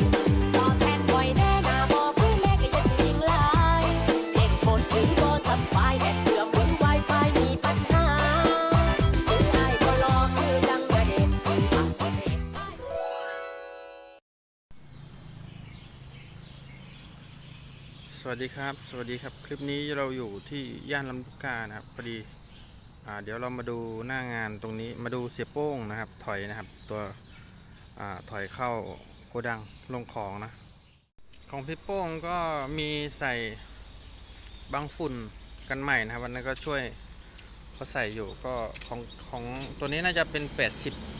สวัสพสวัสดีครับ สวัสดีครับ คลิปนี้เราอยู่ที่ย่านลำลูกกานะครับพอดีอ่าเดี๋ยวเรามาดูหน้างานตรงนี้มาดูเสียโป้งนะครับ ถอยนะครับ ตัวอ่าถอยเข้าโกดัง ลงของนะ ของพี่โป้งก็มีใส่บางฝุ่นกันใหม่นะครับวันนั้นก็ช่วยเขาใส่อยู่ก็ของของตัวนี้น่าจะเป็น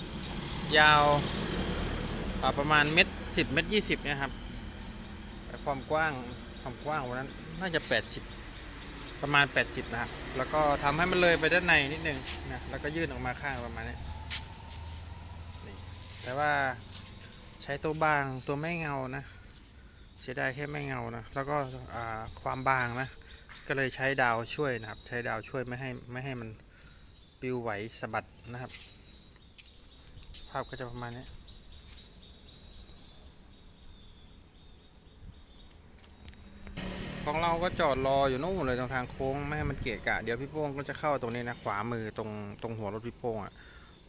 80 ยาวอ่าประมาณเม็ดสิบเม็ดยี่สิบนี่ยครับ ความกว้างความกว้างวันนั้นน่าจะ 80 ประมาณ 80 นะครับ แล้วก็ทำให้มันเลยไปด้านในนิดนึงนะแล้วก็ยื่นออกมาข้างประมาณนี้นี่แต่ว่า ใช้ตัวบางตัวไม่เงานะเสียดายแค่ไม่เงานะแล้วก็ความบางนะก็เลยใช้ดาวช่วยนะครับ ใช้ดาวช่วยไม่ให้ไม่ให้มันปิวไหวสะบัดนะครับ ภาพก็จะประมาณนี้ของเราก็จอดรออยู่นู่นเลยตรงทางโค้งไม่ให้มันเกะกะ เดี๋ยวพี่โป้งก็จะเข้าตรงนี้นะขวามือตรงตรงหัวรถพี่โป้งอะ่ะ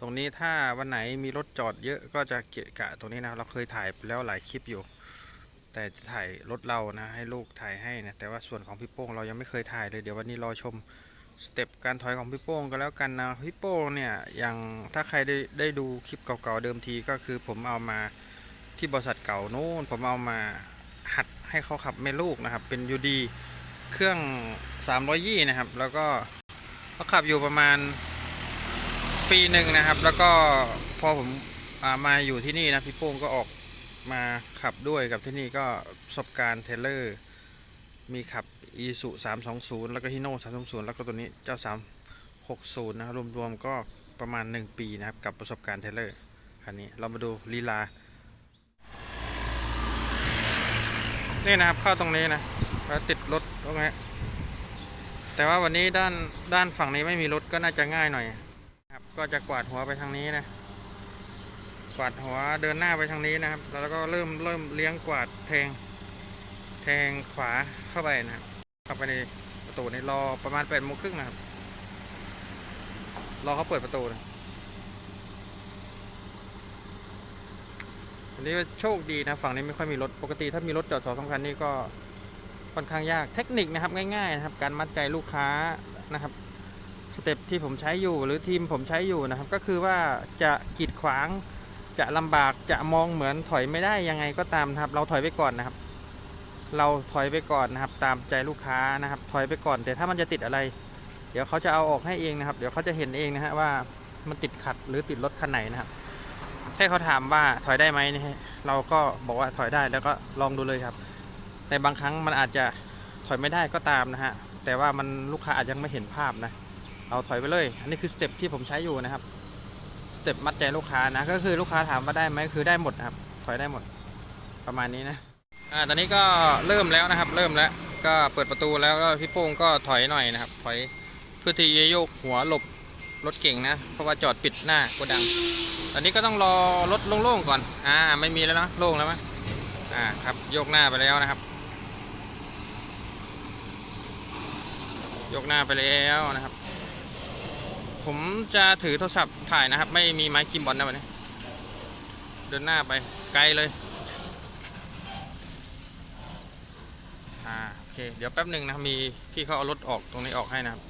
ตรงนี้ถ้าวันไหนมีรถจอดเยอะก็จะเกะกะตรงนี้นะเราเคยถ่ายแล้วหลายคลิปอยู่ แต่จะถ่ายรถเรานะให้ลูกถ่ายให้นะแต่ว่าส่วนของพี่โป้งเรายังไม่เคยถ่ายเลยเดี๋ยววันนี้รอชมสเต็ปการถอยของพี่โป้งก็แล้วกันนะพี่โป้งเนี่ยอย่างถ้าใครได้ได้ดูคลิปเก่าๆเดิมทีก็คือผมเอามาที่บริษัทเก่านู้นผมเอามาหัดให้เขาขับแม่ลูกนะครับ เป็นยูดีเครื่อง300ยี่นะครับ แล้วก็เขาขับอยู่ประมาณ ปีหนึ่งนะครับ แล้วก็พอผมอามาอยู่ที่นี่นะพี่โป้งก็ออกมาขับด้วยกับที่นี่ก็ประสบการณ์เทเลอร์ มีขับอีสุ320แล้วก็ฮิโน่320แล้วก็ตัวนี้เจ้า360นะครับรวมๆก็ประมาณ 1 ปีนะครับ กับประสบการณ์เทเลอร์คันนี้เรามาดูลีลา นี่นะครับเข้าตรงนี้นะแล้วติดรถตรงนี้แต่ว่าวันนี้ด้านด้านฝั่งนี้ไม่มีรถก็น่าจะง่ายหน่อย ก็จะกวาดหัวไปทางนี้นะ กวาดหัวเดินหน้าไปทางนี้นะครับ แล้วก็เริ่มเริ่มเลี้ยงกวาดแทง แทงขวาเข้าไปนะครับ เข้าไปในประตูนี่รอประมาณแปดโมงครึ่งนะครับ รอเขาเปิดประตูนะอันนี้โชคดีนะฝั่งนี้ไม่ค่อยมีรถปกติถ้ามีรถจอดสองสามคันนี่ก็ค่อนข้างยากเทคนิคนะครับง่ายๆนะครับ การมัดใจลูกค้านะครับ สเต็ปที่ผมใช้อยู่หรือทีมผมใช้อยู่นะครับ ก็คือว่าจะกีดขวางจะลำบากจะมองเหมือนถอยไม่ได้ยังไงก็ตามนะครับ เราถอยไปก่อนนะครับ เราถอยไปก่อนนะครับ ตามใจลูกค้านะครับ ถอยไปก่อน แต่ถ้ามันจะติดอะไร เดี๋ยวเขาจะเอาออกให้เองนะครับ เดี๋ยวเขาจะเห็นเองนะฮะว่ามันติดขัดหรือติดรถคันไหนนะครับให้เขาถามว่าถอยได้ไหมนี่เราก็บอกว่าถอยได้แล้วก็ลองดูเลยครับ แต่บางครั้งมันอาจจะถอยไม่ได้ก็ตามนะฮะแต่ว่ามันลูกค้าอาจจะยังไม่เห็นภาพนะ เราถอยไปเลย อันนี้คือสเต็ปที่ผมใช้อยู่นะครับสเต็ปมัดใจลูกค้านะ ก็คือลูกค้าถามว่าได้ไหมคือได้หมดนะครับ ถอยได้หมด ประมาณนี้นะ อ่า ตอนนี้ก็เริ่มแล้วนะครับ เริ่มแล้ว ก็เปิดประตูแล้วก็พี่โป้งก็ถอยหน่อยนะครับ ถอยเพื่อที่จะโยกหัวหลบรถเก่งนะ เพราะว่าจอดปิดหน้าโกดัง ตอนนี้ก็ต้องรอรถโล่งๆก่อน อ่า ไม่มีแล้วนะโล่งแล้วมั้ยอ่า ครับ โยกหน้าไปแล้วนะครับ โยกหน้าไปแล้วนะครับ ผมจะถือโทรศัพท์ถ่ายนะครับ ไม่มีไม้กิมบอลนะวันนี้ เดินหน้าไปไกลเลย อ่าโอเค เดี๋ยวแป๊บหนึ่งนะมีพี่เขาเอารถออกตรงนี้ออกให้นะครับ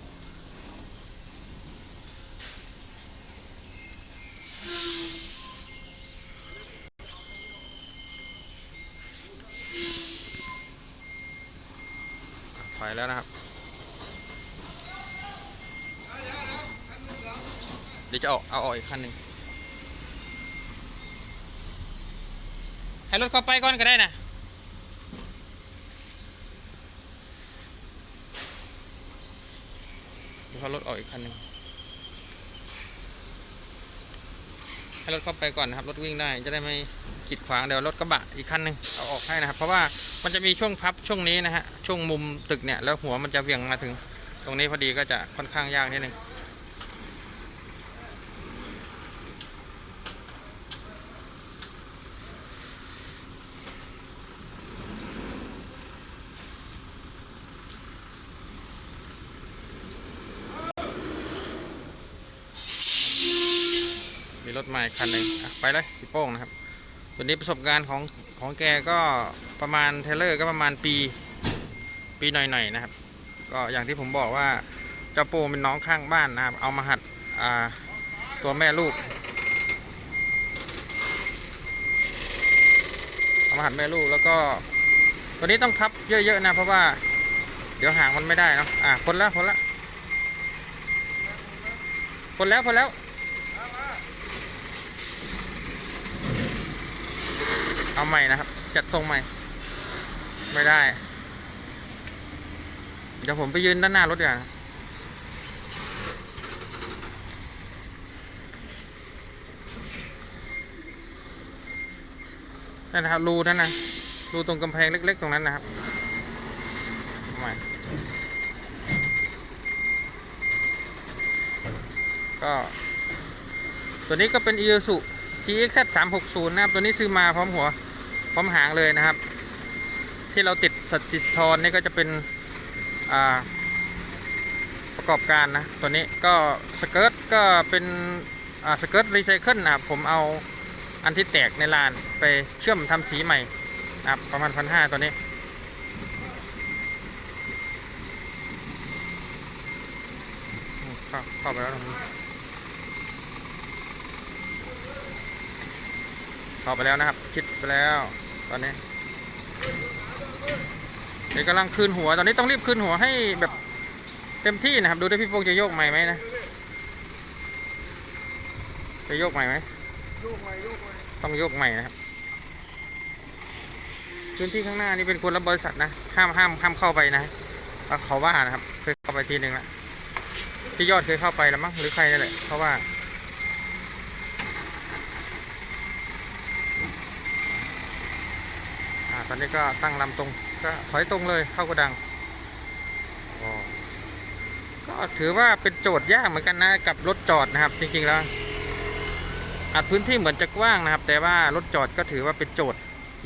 ถอยแล้วนะครับ เดี๋ยวจะเอาเอาออกอีกคันหนึ่งให้รถเข้าไปก่อนก็ได้นะเดี๋ยวเขารถออกอีกคันหนึ่งให้รถเข้าไปก่อนนะครับรถวิ่งได้จะได้ไม่กีดขวางเดี๋ยวรถกระบะอีกคันหนึ่งเอาออกให้นะครับ เพราะว่ามันจะมีช่วงพับช่วงนี้นะฮะช่วงมุมตึกเนี่ยแล้วหัวมันจะเวียงมาถึง ตรงนี้พอดีก็จะค่อนข้างยากนิดนึง ถใหม่คันหนึ่งไปเลยพี่โป้งนะครับ ตัวนี้ประสบการณ์ของของแกก็ประมาณเทเลอร์ก็ประมาณปี ปีหน่อยๆนะครับ ก็อย่างที่ผมบอกว่าเจ้าโป้งเป็นน้องข้างบ้านนะครับ เอามาหัดตัวแม่ลูกเอามาหัดแม่ลูกแล้วก็ ตัวนี้ต้องพับเยอะๆนะเพราะว่า เดี๋ยวหางมันไม่ได้เนาะอะพ้นแล้วพ้นแล้วพ้นแล้วพ้นแล้ว เอาใหม่นะครับ จัดทรงใหม่ ไม่ได้ เดี๋ยวผมไปยืนด้านหน้ารถอย่างานั่นนะครับรูนั่นนะรูตรงกำแพงเล็ก ๆ ตรงนั้นนะครับเอาใหม่ก็ตัวนี้ก็เป็น i s u GXZ 360 นะครับ ตัวนี้ซื้อมาพร้อมหัว พร้อมหางเลยนะครับ ที่เราติดสติสทอนนี่ก็จะเป็นประกอบการนะ ตัวนี้ก็สเกิร์ตก็เป็นสเกิร์ตรีไซเคิลนะครับผมเอาอันที่แตกในลานไปเชื่อมทำสีใหม่นะครับประมาณพันห้าตัวนี้เข้าเข้าไปแล้วตรงนี้ เข้าไปแล้วนะครับคิดไปแล้ว ตอนนี้นี่กำลังคืนหัว ตอนนี้ต้องรีบคืนหัวให้แบบเต็มที่นะครับ ดูได้พี่โป้งจะโยกใหม่ไหมนะ จะโยกใหม่ไหมโยกไปโยกไปต้องโยกใหม่นะครับ พื้นที่ข้างหน้านี่เป็นคนละบริษัทนะ ห้ามห้ามห้ามเข้าไปนะเขาว่านะครับ เคยเข้าไปทีหนึ่งละพี่ยอดเคยเข้าไปแล้วมั้งหรือใครนี่นแหละเพราะว่า อ่า ตอนนี้ก็ตั้งลำตรงก็ถอยตรงเลยเข้ากระดังก็ถือว่าเป็นโจทย์ยากเหมือนกันนะกับรถจอดนะครับ จริงๆแล้วอัดพื้นที่เหมือนจะกว้างนะครับ แต่ว่ารถจอดก็ถือว่าเป็นโจทย์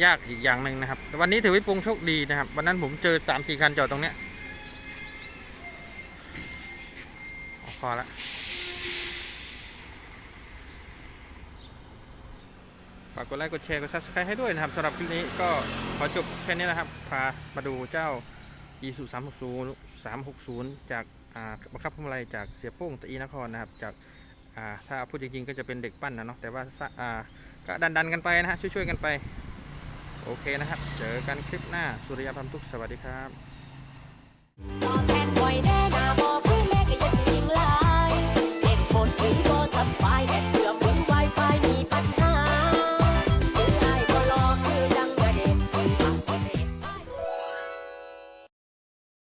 ยากอีกอย่างหนึ่งนะครับ วันนี้ถือว่าปรุงโชคดีนะครับ วันนั้นผมเจอสามสี่คันจอดตรงเนี้ยพอละ ฝากกดไลค์กดแชร์กด subscribe ให้ด้วยนะครับสำหรับคลิปนี้ก็ขอจบแค่นี้นะครับ พามาดูเจ้า e s u 360 360 จากอ่าบังคับพวงมาลัยจากเสียโป้งตะอีนครนะครับ จากาถ้าพูดจริงๆ ก็จะเป็นเด็กปั้นนะเนาะแต่ว่าาก็ดันๆกันไปนะฮะช่วยๆกันไป โอเคนะครับ เจอกันคลิปหน้าสุริยาพัมทุกสวัสดีครับ